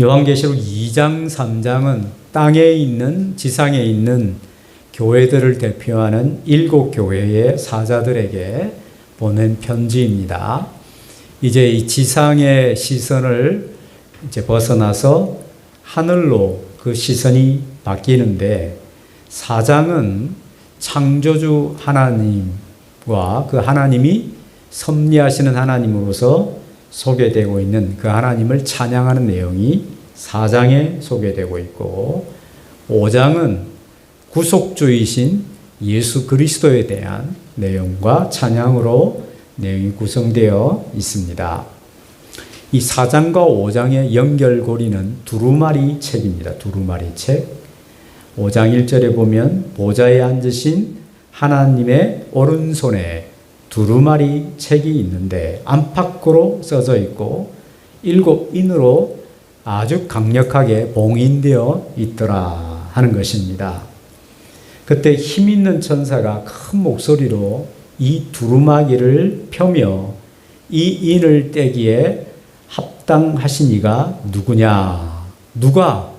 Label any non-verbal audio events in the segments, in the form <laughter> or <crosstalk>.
요한계시록 2장, 3장은 땅에 있는 지상에 있는 교회들을 대표하는 일곱 교회의 사자들에게 보낸 편지입니다. 이제 이 지상의 시선을 이제 벗어나서 하늘로 그 시선이 바뀌는데 사장은 창조주 하나님과 그 하나님이 섭리하시는 하나님으로서 소개되고 있는 그 하나님을 찬양하는 내용이 4장에 소개되고 있고 5장은 구속주이신 예수 그리스도에 대한 내용과 찬양으로 내용이 구성되어 있습니다. 이 4장과 5장의 연결고리는 두루마리 책입니다. 두루마리 책. 5장 1절에 보면 보좌에 앉으신 하나님의 오른손에 두루마리 책이 있는데 안팎으로 써져 있고 일곱 인으로 아주 강력하게 봉인되어 있더라 하는 것입니다. 그때 힘 있는 천사가 큰 목소리로 이 두루마기를 펴며 이 인을 떼기에 합당하신 이가 누구냐? 누가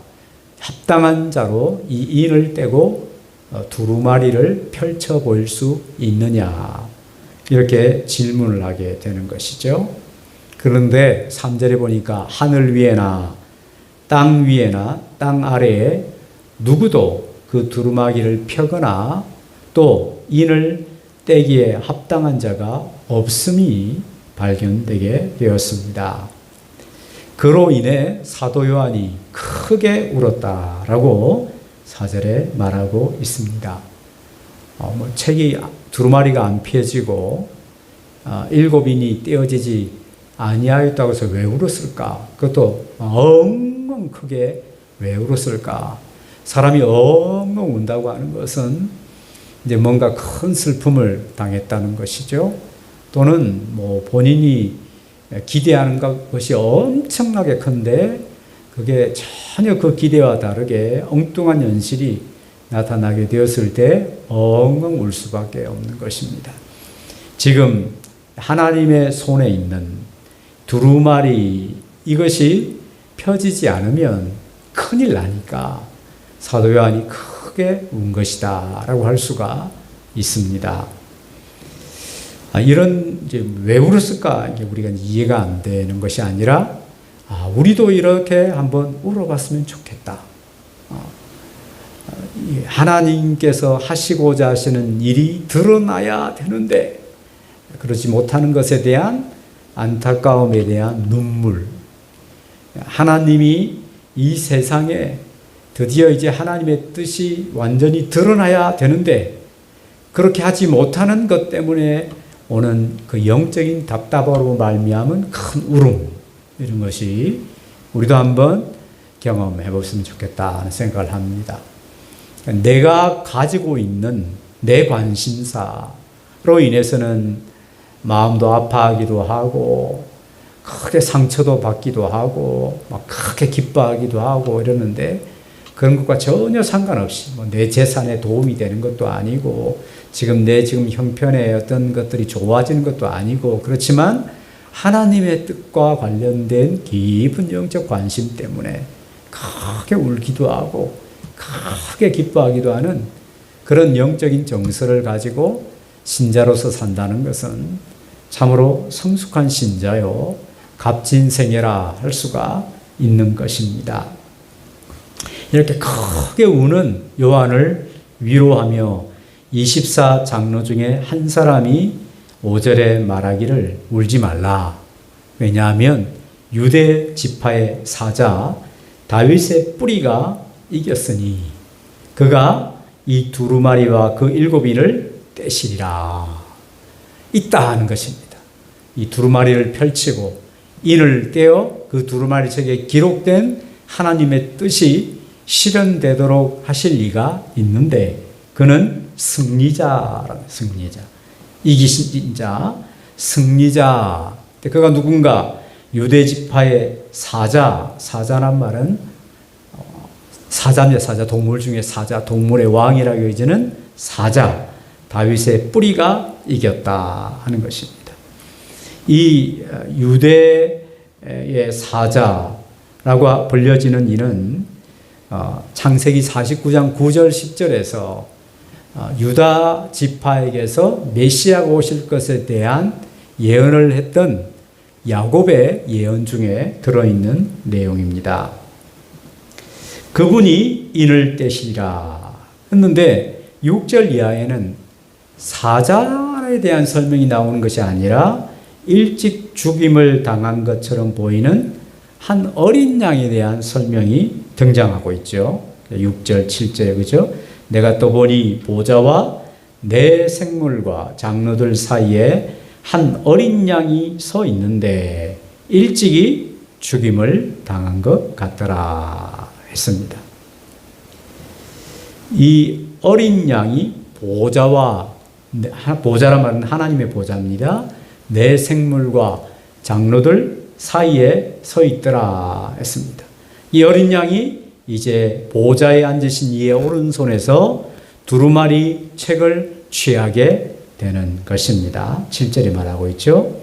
합당한 자로 이 인을 떼고 어, 두루마리를 펼쳐 보일 수 있느냐? 이렇게 질문을 하게 되는 것이죠. 그런데 3절에 보니까 하늘 위에나 땅 위에나 땅 아래에 누구도 그 두루마기를 펴거나 또 인을 떼기에 합당한 자가 없음이 발견되게 되었습니다. 그로 인해 사도 요한이 크게 울었다라고 사절에 말하고 있습니다. 어, 뭐 책이 두루마리가 안 펴지고 어, 일곱인이 떼어지지 아니하였다고 해서 왜 울었을까? 그것도 엉엉 크게 왜 울었을까? 사람이 엉엉 운다고 하는 것은 이제 뭔가 큰 슬픔을 당했다는 것이죠. 또는 뭐 본인이 기대하는 것이 엄청나게 큰데 그게 전혀 그 기대와 다르게 엉뚱한 현실이 나타나게 되었을 때 엉엉 울 수밖에 없는 것입니다. 지금 하나님의 손에 있는 두루마리 이것이 펴지지 않으면 큰일 나니까 사도 요한이 크게 운 것이다 라고 할 수가 있습니다. 아, 이런 이제 왜 울었을까 이게 우리가 이해가 안 되는 것이 아니라 아, 우리도 이렇게 한번 울어봤으면 좋겠다. 어, 하나님께서 하시고자 하시는 일이 드러나야 되는데 그러지 못하는 것에 대한 안타까움에 대한 눈물. 하나님이 이 세상에 드디어 이제 하나님의 뜻이 완전히 드러나야 되는데 그렇게 하지 못하는 것 때문에 오는 그 영적인 답답으로 말미암은 큰 울음 이런 것이 우리도 한번 경험해 보으면 좋겠다 하는 생각을 합니다. 내가 가지고 있는 내 관심사로 인해서는 마음도 아파하기도 하고 크게 상처도 받기도 하고 막 크게 기뻐하기도 하고 이러는데 그런 것과 전혀 상관없이 뭐 내 재산에 도움이 되는 것도 아니고 지금 내 지금 형편의 어떤 것들이 좋아지는 것도 아니고 그렇지만 하나님의 뜻과 관련된 깊은 영적 관심 때문에 크게 울기도 하고 크게 기뻐하기도 하는 그런 영적인 정서를 가지고 신자로서 산다는 것은 참으로 성숙한 신자요 값진 생애라 할 수가 있는 것입니다. 이렇게 크게 우는 요한을 위로하며 24 장로 중에 한 사람이 5절에 말하기를 울지 말라. 왜냐하면 유대 지파의 사자 다윗의 뿌리가 이겼으니 그가 이 두루마리와 그 일곱 인을 떼시리라. 있다 하는 것입니다. 이 두루마리를 펼치고 인을 떼어 그 두루마리 책에 기록된 하나님의 뜻이 실현되도록 하실 리가 있는데 그는 승리자라는 승리자. 이기신 자, 승리자. 그가 누군가 유대 지파의 사자, 사자란 말은 어, 사자입니다. 사자 동물 중에 사자 동물의 왕이라고 여기는 사자 다윗의 뿌리가 이겼다 하는 것입니다. 이 어, 유대의 사자 라고 불려지는 이는 어, 창세기 49장 9절 10절에서 어, 유다 지파에게서 메시아가 오실 것에 대한 예언을 했던 야곱의 예언 중에 들어있는 내용입니다. 그분이 인을 떼시리라 했는데 6절 이하에는 사자에 대한 설명이 나오는 것이 아니라 일찍 죽임을 당한 것처럼 보이는 한 어린 양에 대한 설명이 등장하고 있죠. 6절, 7절에 그죠? 내가 또 보니 보좌와 내 생물과 장로들 사이에 한 어린 양이 서 있는데 일찍이 죽임을 당한 것 같더라 했습니다. 이 어린 양이 보좌와 보좌란 말은 하나님의 보좌입니다. 내 생물과 장로들 사이에 서 있더라 했습니다. 이 어린 양이 이제 보좌에 앉으신 이의 오른손에서 두루마리 책을 취하게 되는 것입니다. 7절에 말하고 있죠.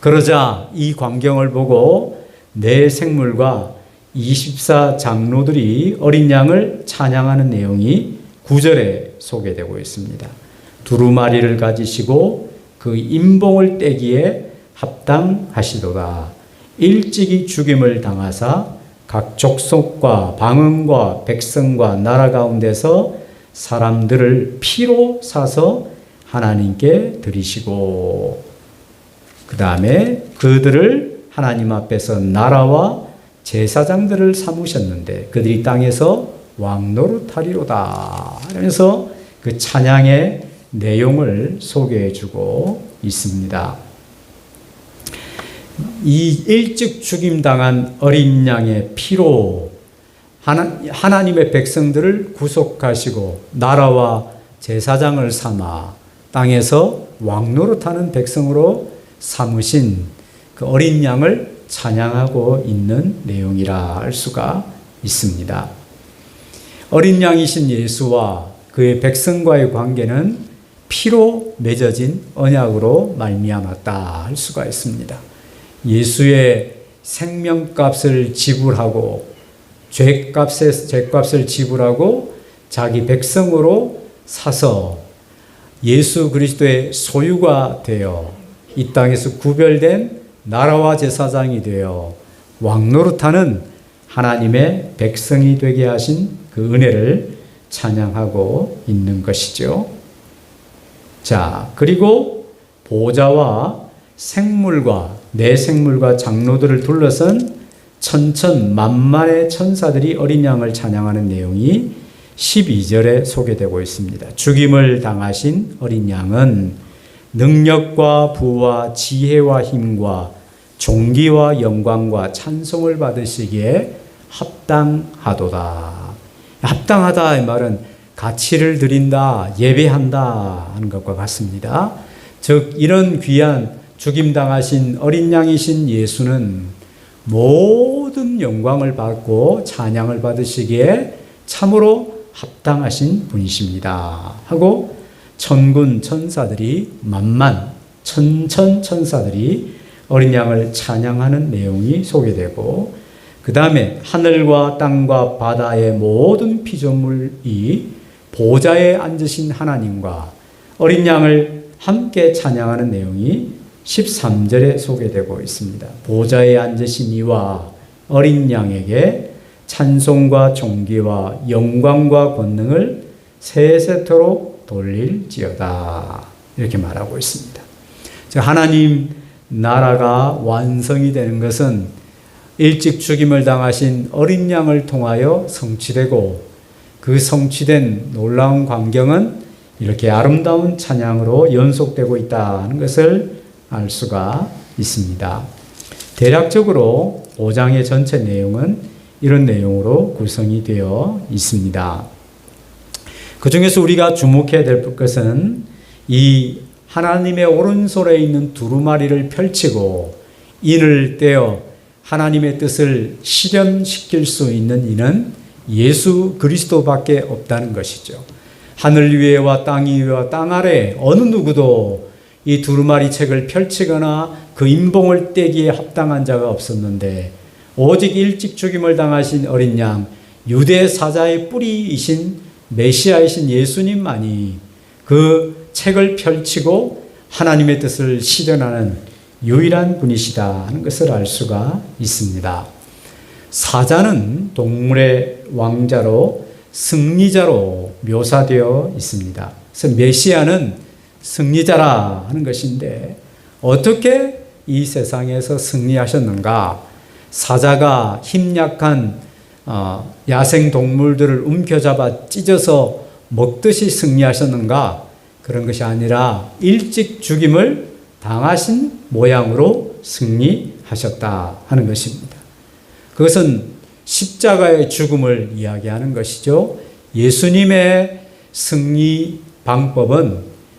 그러자 이 광경을 보고 내 생물과 24 장로들이 어린 양을 찬양하는 내용이 9절에 소개되고 있습니다. 두루마리를 가지시고 그 임봉을 떼기에 합당하시도다. 일찍이 죽임을 당하사 각 족속과 방언과 백성과 나라 가운데서 사람들을 피로 사서 하나님께 드리시고 그 다음에 그들을 하나님 앞에서 나라와 제사장들을 삼으셨는데 그들이 땅에서 왕노릇하리로다 하면서 그 찬양의 내용을 소개해 주고 있습니다. 이 일찍 죽임당한 어린 양의 피로 하나, 하나님의 백성들을 구속하시고 나라와 제사장을 삼아 땅에서 왕노릇하는 백성으로 삼으신 그 어린 양을 찬양하고 있는 내용이라 할 수가 있습니다. 어린 양이신 예수와 그의 백성과의 관계는 피로 맺어진 언약으로 말미암았다 할 수가 있습니다. 예수의 생명값을 지불하고 죄값의 죄값을 지불하고 자기 백성으로 사서 예수 그리스도의 소유가 되어 이 땅에서 구별된 나라와 제사장이 되어 왕노릇하는 하나님의 백성이 되게 하신 그 은혜를 찬양하고 있는 것이죠. 자, 그리고 보좌와 생물과 내 생물과 장로들을 둘러선 천천 만만의 천사들이 어린 양을 찬양하는 내용이 12절에 소개되고 있습니다. 죽임을 당하신 어린 양은 능력과 부와 지혜와 힘과 종기와 영광과 찬송을 받으시기에 합당하도다. 합당하다 이 말은 가치를 드린다, 예배한다 하는 것과 같습니다. 즉 이런 귀한 죽임 당하신 어린 양이신 예수는 모든 영광을 받고 찬양을 받으시기에 참으로 합당하신 분이십니다. 하고 천군 천사들이 만만 천천 천사들이 어린 양을 찬양하는 내용이 소개되고 그 다음에 하늘과 땅과 바다의 모든 피조물이 보좌에 앉으신 하나님과 어린 양을 함께 찬양하는 내용이 13절에 소개되고 있습니다. 보좌에 앉으신 이와 어린 양에게 찬송과 존귀와 영광과 권능을 세세토록 돌릴지어다. 이렇게 말하고 있습니다. 하나님 나라가 완성이 되는 것은 일찍 죽임을 당하신 어린 양을 통하여 성취되고 그 성취된 놀라운 광경은 이렇게 아름다운 찬양으로 연속되고 있다는 것을 알 수가 있습니다. 대략적으로 5장의 전체 내용은 이런 내용으로 구성이 되어 있습니다. 그 중에서 우리가 주목해야 될 것은 이 하나님의 오른손에 있는 두루마리를 펼치고 인을 떼어 하나님의 뜻을 실현시킬 수 있는 이는 예수 그리스도밖에 없다는 것이죠. 하늘 위에와 땅 위에와 땅 아래 어느 누구도 이 두루마리 책을 펼치거나 그 인봉을 떼기에 합당한 자가 없었는데 오직 일찍 죽임을 당하신 어린 양, 유대 사자의 뿌리이신 메시아이신 예수님만이 그 책을 펼치고 하나님의 뜻을 실현하는 유일한 분이시다 하는 것을 알 수가 있습니다. 사자는 동물의 왕자로 승리자로 묘사되어 있습니다. 그래서 메시아는 승리자라 하는 것인데 어떻게 이 세상에서 승리하셨는가? 사자가 힘약한 어, 야생 동물들을 움켜잡아 찢어서 먹듯이 승리하셨는가? 그런 것이 아니라 일찍 죽임을 당하신 모양으로 승리하셨다 하는 것입니다. 그것은 십자가의 죽음을 이야기하는 것이죠. 예수님의 승리 방법은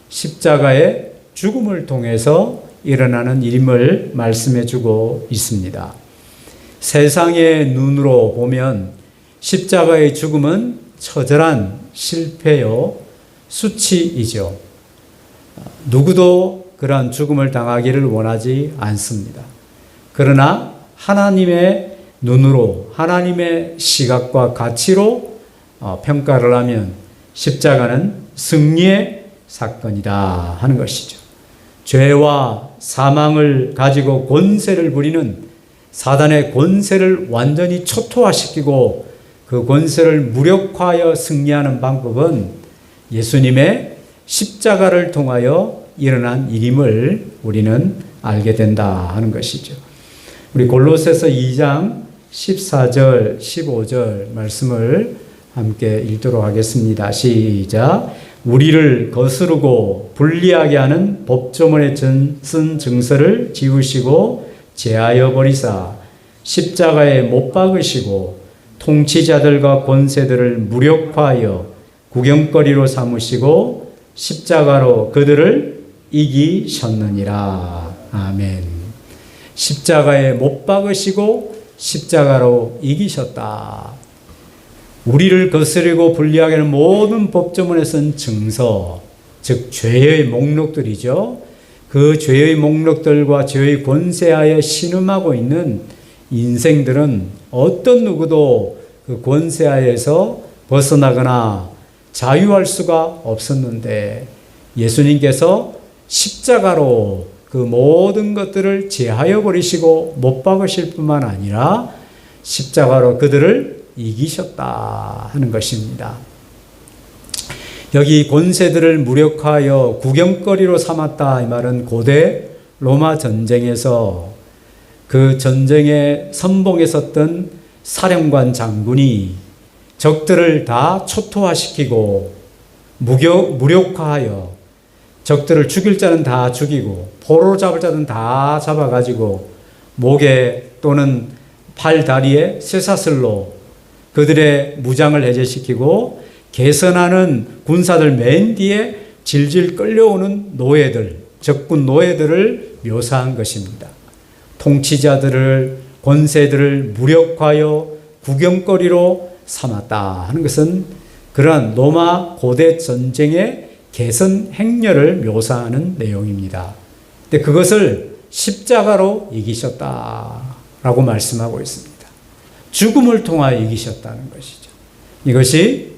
십자가의 죽음을 통해서 일어나는 일임을 말씀해 주고 있습니다. 세상의 눈으로 보면 십자가의 죽음은 처절한 실패요, 수치이죠. 누구도 그러한 죽음을 당하기를 원하지 않습니다. 그러나 하나님의 눈으로, 하나님의 시각과 가치로 어, 평가를 하면 십자가는 승리의 사건이다 하는 것이죠. 죄와 사망을 가지고 권세를 부리는 사단의 권세를 완전히 초토화시키고 그 권세를 무력화하여 승리하는 방법은 예수님의 십자가를 통하여 일어난 일임을 우리는 알게 된다 하는 것이죠. 우리 골로새서 2장 14절, 15절 말씀을 함께 읽도록 하겠습니다. 시작. 우리를 거스르고 불리하게 하는 법조문에 쓴 증서를 지우시고 제하여 버리사 십자가에 못 박으시고 통치자들과 권세들을 무력화하여 구경거리로 삼으시고 십자가로 그들을 이기셨느니라. 아멘. 십자가에 못 박으시고 십자가로 이기셨다. 우리를 거스르고 불리하게 하는 모든 법조문에 쓴 증서, 즉 죄의 목록들이죠. 그 죄의 목록들과 죄의 권세하에 신음하고 있는 인생들은 어떤 누구도 그 권세하에서 벗어나거나 자유할 수가 없었는데 예수님께서 십자가로 그 모든 것들을 제하여 버리시고 못 박으실 뿐만 아니라 십자가로 그들을 이기셨다 하는 것입니다. 여기 권세들을 무력화하여 구경거리로 삼았다. 이 말은 고대 로마 전쟁에서 그 전쟁에 선봉에 섰던 사령관 장군이 적들을 다 초토화시키고 무력, 무력화하여 적들을 죽일 자는 다 죽이고 포로 잡을 자는 다 잡아가지고 목에 또는 팔 다리에 쇠사슬로 그들의 무장을 해제시키고 개선하는 군사들 맨 뒤에 질질 끌려오는 노예들, 적군 노예들을 묘사한 것입니다. 통치자들을, 권세들을 무력화하여 구경거리로 삼았다 하는 것은 그러한 로마 고대 전쟁의 개선 행렬을 묘사하는 내용입니다. 근데 그것을 십자가로 이기셨다라고 말씀하고 있습니다. 죽음을 통하여 이기셨다는 것이죠. 이것이 아,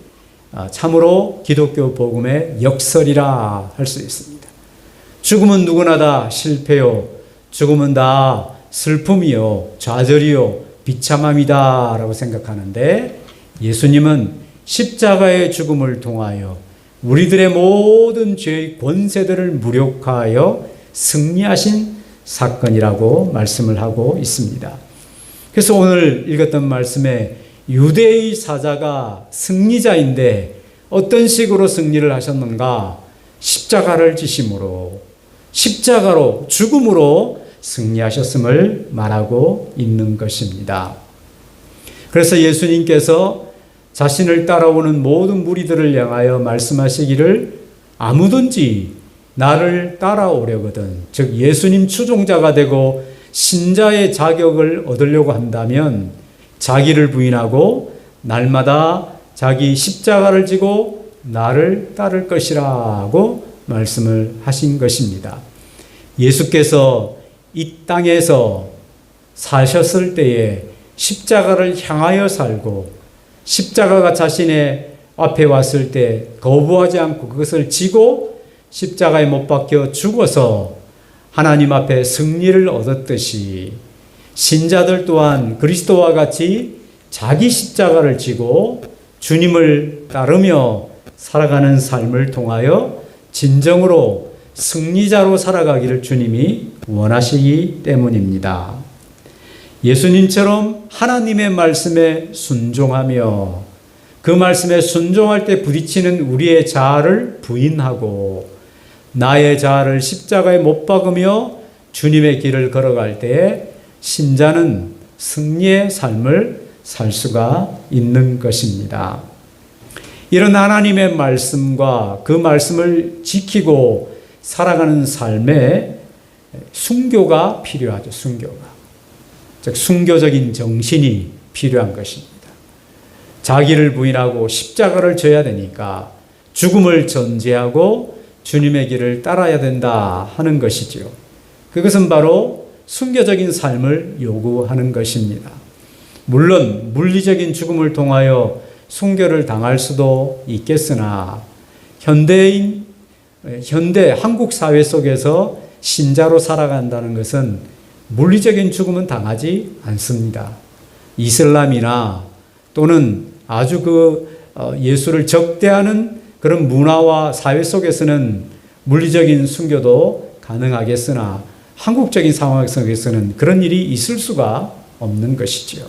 참으로 기독교 복음의 역설이라 할 수 있습니다. 죽음은 누구나 다 실패요. 죽음은 다 슬픔이요. 좌절이요. 비참함이다. 라고 생각하는데 예수님은 십자가의 죽음을 통하여 우리들의 모든 죄의 권세들을 무력화하여 승리하신 사건이라고 말씀을 하고 있습니다. 그래서 오늘 읽었던 말씀에 유대의 사자가 승리자인데 어떤 식으로 승리를 하셨는가? 십자가를 지심으로, 십자가로, 죽음으로 승리하셨음을 말하고 있는 것입니다. 그래서 예수님께서 자신을 따라오는 모든 무리들을 향하여 말씀하시기를 아무든지 나를 따라오려거든, 즉 예수님 추종자가 되고 신자의 자격을 얻으려고 한다면 자기를 부인하고 날마다 자기 십자가를 지고 나를 따를 것이라고 말씀을 하신 것입니다. 예수께서 이 땅에서 사셨을 때에 십자가를 향하여 살고 십자가가 자신의 앞에 왔을 때 거부하지 않고 그것을 지고 십자가에 못 박혀 죽어서 하나님 앞에 승리를 얻었듯이 신자들 또한 그리스도와 같이 자기 십자가를 지고 주님을 따르며 살아가는 삶을 통하여 진정으로 승리자로 살아가기를 주님이 원하시기 때문입니다. 예수님처럼 하나님의 말씀에 순종하며 그 말씀에 순종할 때 부딪히는 우리의 자아를 부인하고 나의 자아를 십자가에 못 박으며 주님의 길을 걸어갈 때 신자는 승리의 삶을 살 수가 있는 것입니다. 이런 하나님의 말씀과 그 말씀을 지키고 살아가는 삶에 순교가 필요하죠. 순교가. 즉 순교적인 정신이 필요한 것입니다. 자기를 부인하고 십자가를 져야 되니까 죽음을 전제하고 주님의 길을 따라야 된다 하는 것이지요. 그것은 바로 순교적인 삶을 요구하는 것입니다. 물론 물리적인 죽음을 통하여 순교를 당할 수도 있겠으나 현대인 현대 한국 사회 속에서 신자로 살아간다는 것은 물리적인 죽음은 당하지 않습니다. 이슬람이나 또는 아주 그 어, 예수를 적대하는 그런 문화와 사회 속에서는 물리적인 순교도 가능하겠으나 한국적인 상황 속에서는 그런 일이 있을 수가 없는 것이지요.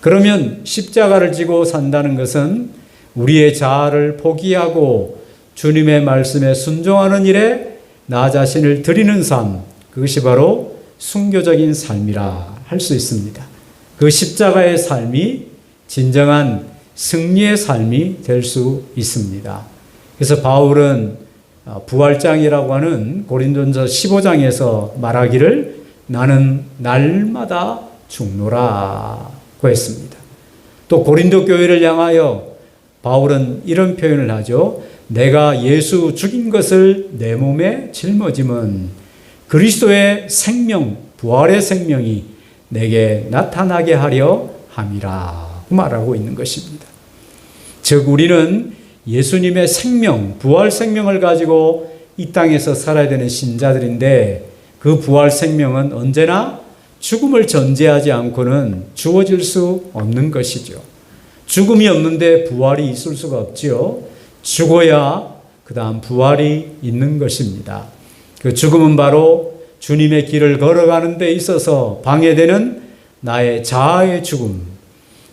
그러면 십자가를 지고 산다는 것은 우리의 자아를 포기하고 주님의 말씀에 순종하는 일에 나 자신을 드리는 삶, 그것이 바로 순교적인 삶이라 할 수 있습니다. 그 십자가의 삶이 진정한 승리의 삶이 될 수 있습니다. 그래서 바울은 어, 부활장이라고 하는 고린도전서 15장에서 말하기를 나는 날마다 죽노라고 했습니다. 또 고린도 교회를 향하여 바울은 이런 표현을 하죠. 내가 예수 죽인 것을 내 몸에 짊어짐은 그리스도의 생명, 부활의 생명이 내게 나타나게 하려 함이라 말하고 있는 것입니다. 즉 우리는 예수님의 생명, 부활 생명을 가지고 이 땅에서 살아야 되는 신자들인데 그 부활 생명은 언제나 죽음을 전제하지 않고는 주어질 수 없는 것이죠. 죽음이 없는데 부활이 있을 수가 없지요. 죽어야 그 다음 부활이 있는 것입니다. 그 죽음은 바로 주님의 길을 걸어가는 데 있어서 방해되는 나의 자아의 죽음,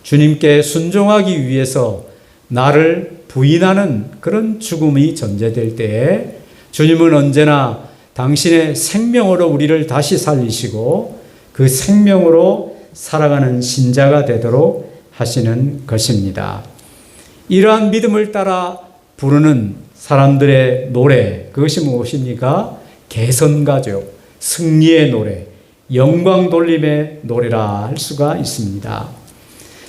주님께 순종하기 위해서 나를 부인하는 그런 죽음이 전제될 때에 주님은 언제나 당신의 생명으로 우리를 다시 살리시고 그 생명으로 살아가는 신자가 되도록 하시는 것입니다. 이러한 믿음을 따라 부르는 사람들의 노래, 그것이 무엇입니까? 개선가죠. 승리의 노래, 영광 돌림의 노래라 할 수가 있습니다.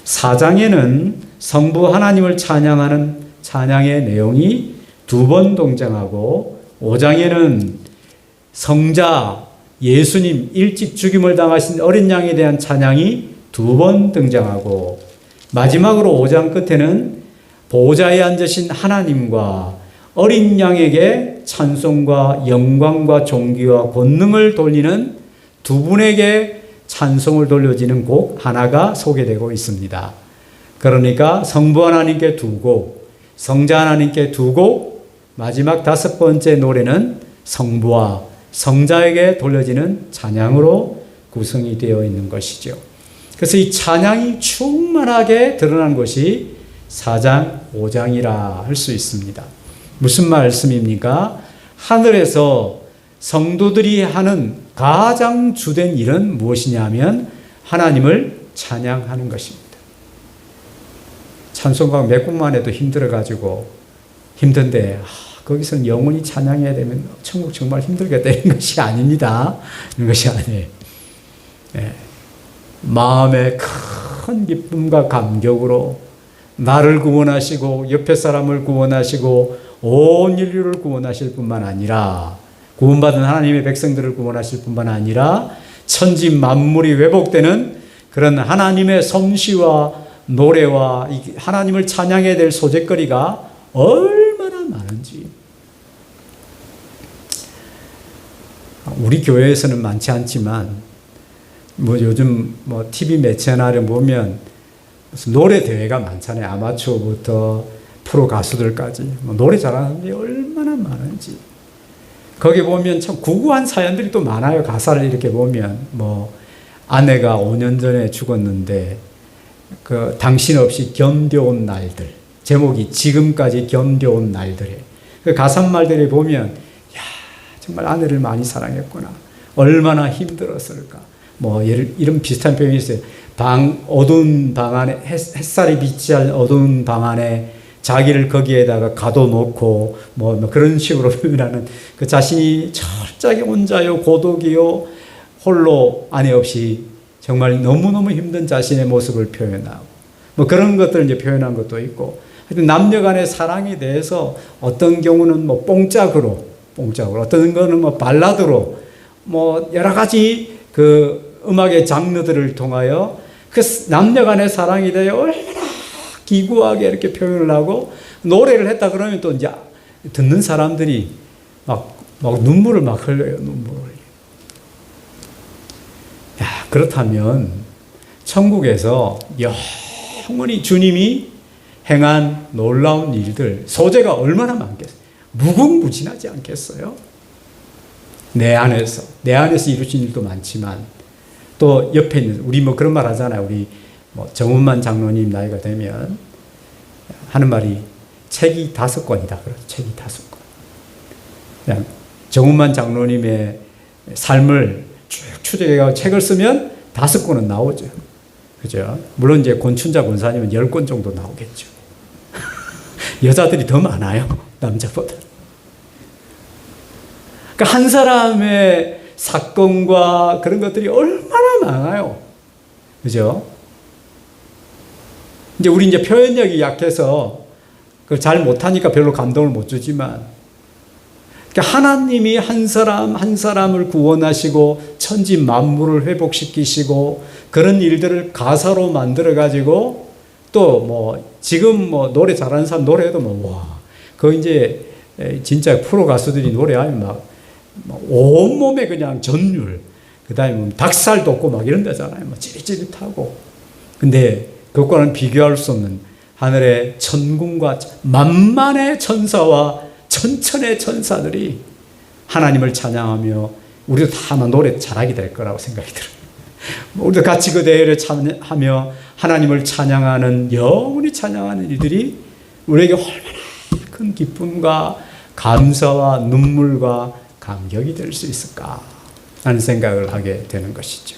4장에는 성부 하나님을 찬양하는 찬양의 내용이 두번 동장하고 5장에는 성자 예수님 일찍 죽임을 당하신 어린 양에 대한 찬양이 두 번 등장하고 마지막으로 5장 끝에는 보좌에 앉으신 하나님과 어린 양에게 찬송과 영광과 존귀와 권능을 돌리는 두 분에게 찬송을 돌려지는 곡 하나가 소개되고 있습니다. 그러니까 성부 하나님께 두 곡, 성자 하나님께 두 곡, 마지막 다섯 번째 노래는 성부와 성자에게 돌려지는 찬양으로 구성이 되어 있는 것이죠. 그래서 이 찬양이 충만하게 드러난 것이 4장, 5장이라 할 수 있습니다. 무슨 말씀입니까? 하늘에서 성도들이 하는 가장 주된 일은 무엇이냐면 하나님을 찬양하는 것입니다. 찬송가 몇 곡만 해도 힘들어가지고 힘든데 아, 거기서는 영원히 찬양해야 되면 천국 정말 힘들겠다 이런 <laughs> 것이 아닙니다. 이런 것이 아니에요. 네. 마음의 큰 기쁨과 감격으로 나를 구원하시고 옆에 사람을 구원하시고 온 인류를 구원하실 뿐만 아니라 구원받은 하나님의 백성들을 구원하실 뿐만 아니라 천지 만물이 회복되는 그런 하나님의 솜씨와 노래와 하나님을 찬양해야 될 소재거리가 얼마나 많은지 우리 교회에서는 많지 않지만 뭐 요즘 뭐 TV 매체나 보면 무슨 노래 대회가 많잖아요. 아마추어부터 프로 가수들까지 뭐 노래 잘하는 게 얼마나 많은지 거기 보면 참 구구한 사연들이 또 많아요. 가사를 이렇게 보면 뭐 아내가 5년 전에 죽었는데 그 당신 없이 견뎌온 날들 제목이 지금까지 견뎌온 날들에. 그 가사말들을 보면 야 정말 아내를 많이 사랑했구나. 얼마나 힘들었을까. 뭐 이런 비슷한 표현이 있어요. 방 어두운 방 안에 햇살이 비치할 어두운 방 안에 자기를 거기에다가 가둬놓고 뭐, 뭐 그런 식으로 <laughs> 표현하는 그 자신이 철저하게 혼자요 고독이요 홀로 아내 없이 정말 너무너무 힘든 자신의 모습을 표현하고 뭐 그런 것들을 이제 표현한 것도 있고 하여튼 남녀 간의 사랑에 대해서 어떤 경우는 뭐 뽕짝으로 뽕짝으로 어떤 거는 뭐 발라드로 뭐 여러 가지 그 음악의 장르들을 통하여 그 남녀 간의 사랑에 대해 얼마나 기구하게 이렇게 표현을 하고 노래를 했다 그러면 또 이제 듣는 사람들이 막, 막 눈물을 막 흘려요, 눈물을. 야, 그렇다면 천국에서 영원히 주님이 행한 놀라운 일들, 소재가 얼마나 많겠어요? 무궁무진하지 않겠어요? 내 안에서, 내 안에서 이루신 일도 많지만, 또 옆에 있는, 우리 뭐 그런 말 하잖아요. 우리 뭐 정운만 장로님 나이가 되면 하는 말이 책이 다섯 권이다. 그래 책이 다섯 권. 그냥 정운만 장로님의 삶을 쭉 추적해가 책을 쓰면 다섯 권은 나오죠. 그죠? 물론 이제 권춘자 권사님은 열 권 정도 나오겠죠. <laughs> 여자들이 더 많아요. 남자보다. 그러니까 한 사람의 사건과 그런 것들이 얼마나 많아요. 그죠? 이제 우리 이제 표현력이 약해서 그걸 잘 못하니까 별로 감동을 못 주지만 그러니까 하나님이 한 사람 한 사람을 구원하시고 천지 만물을 회복시키시고 그런 일들을 가사로 만들어 가지고 또 뭐 지금 뭐 노래 잘하는 사람 노래도 뭐와그 이제 진짜 프로 가수들이 노래하면 막 온몸에 그냥 전율 그다음에 뭐 닭살 돋고 막 이런 데잖아요. 뭐 찌릿찌릿하고 근데 그것과는 비교할 수 없는 하늘의 천군과 만만의 천사와 천천의 천사들이 하나님을 찬양하며 우리도 다 아마 노래 잘하게 될 거라고 생각이 들어요. 우리도 같이 그 대회를 참여하며 하나님을 찬양하는 영원히 찬양하는 이들이 우리에게 얼마나 큰 기쁨과 감사와 눈물과 감격이 될 수 있을까 하는 생각을 하게 되는 것이죠.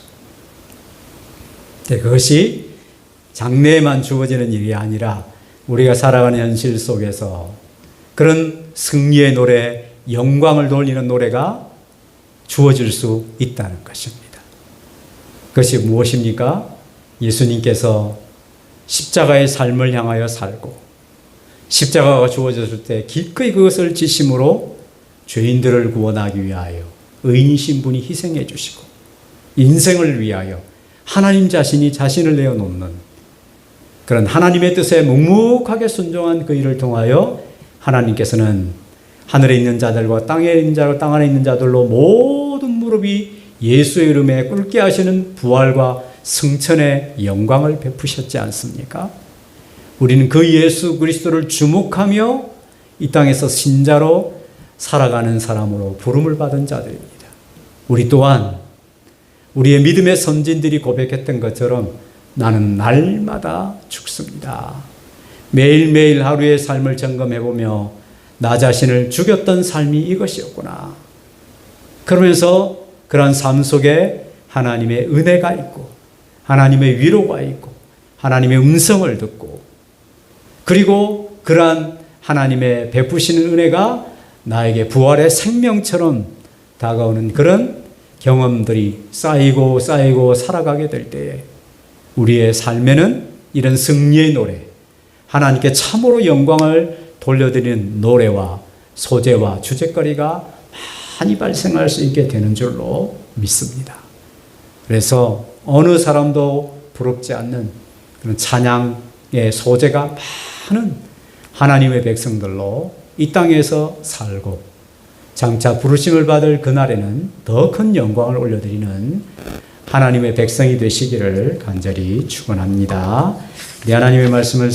네, 그것이 장래에만 주어지는 일이 아니라 우리가 살아가는 현실 속에서 그런 승리의 노래, 영광을 돌리는 노래가 주어질 수 있다는 것입니다. 그것이 무엇입니까? 예수님께서 십자가의 삶을 향하여 살고 십자가가 주어졌을 때 기꺼이 그것을 지심으로 죄인들을 구원하기 위하여 의인이신 분이 희생해 주시고 인생을 위하여 하나님 자신이 자신을 내어놓는 그런 하나님의 뜻에 묵묵하게 순종한 그 일을 통하여 하나님께서는 하늘에 있는 자들과 땅에 있는 자들, 땅 안에 있는 자들로 모든 무릎이 예수의 이름에 꿇게 하시는 부활과 승천의 영광을 베푸셨지 않습니까? 우리는 그 예수 그리스도를 주목하며 이 땅에서 신자로 살아가는 사람으로 부름을 받은 자들입니다. 우리 또한 우리의 믿음의 선진들이 고백했던 것처럼 나는 날마다 죽습니다. 매일매일 하루의 삶을 점검해 보며 나 자신을 죽였던 삶이 이것이었구나. 그러면서 그러한 삶 속에 하나님의 은혜가 있고 하나님의 위로가 있고 하나님의 음성을 듣고 그리고 그러한 하나님의 베푸시는 은혜가 나에게 부활의 생명처럼 다가오는 그런 경험들이 쌓이고 쌓이고 살아가게 될 때에 우리의 삶에는 이런 승리의 노래, 하나님께 참으로 영광을 돌려드리는 노래와 소재와 주제거리가 많이 발생할 수 있게 되는 줄로 믿습니다. 그래서 어느 사람도 부럽지 않는 그런 찬양의 소재가 많은 하나님의 백성들로 이 땅에서 살고 장차 부르심을 받을 그날에는 더 큰 영광을 올려드리는 하나님의 백성이 되시기를 간절히 축원합니다. 네 하나님의 말씀을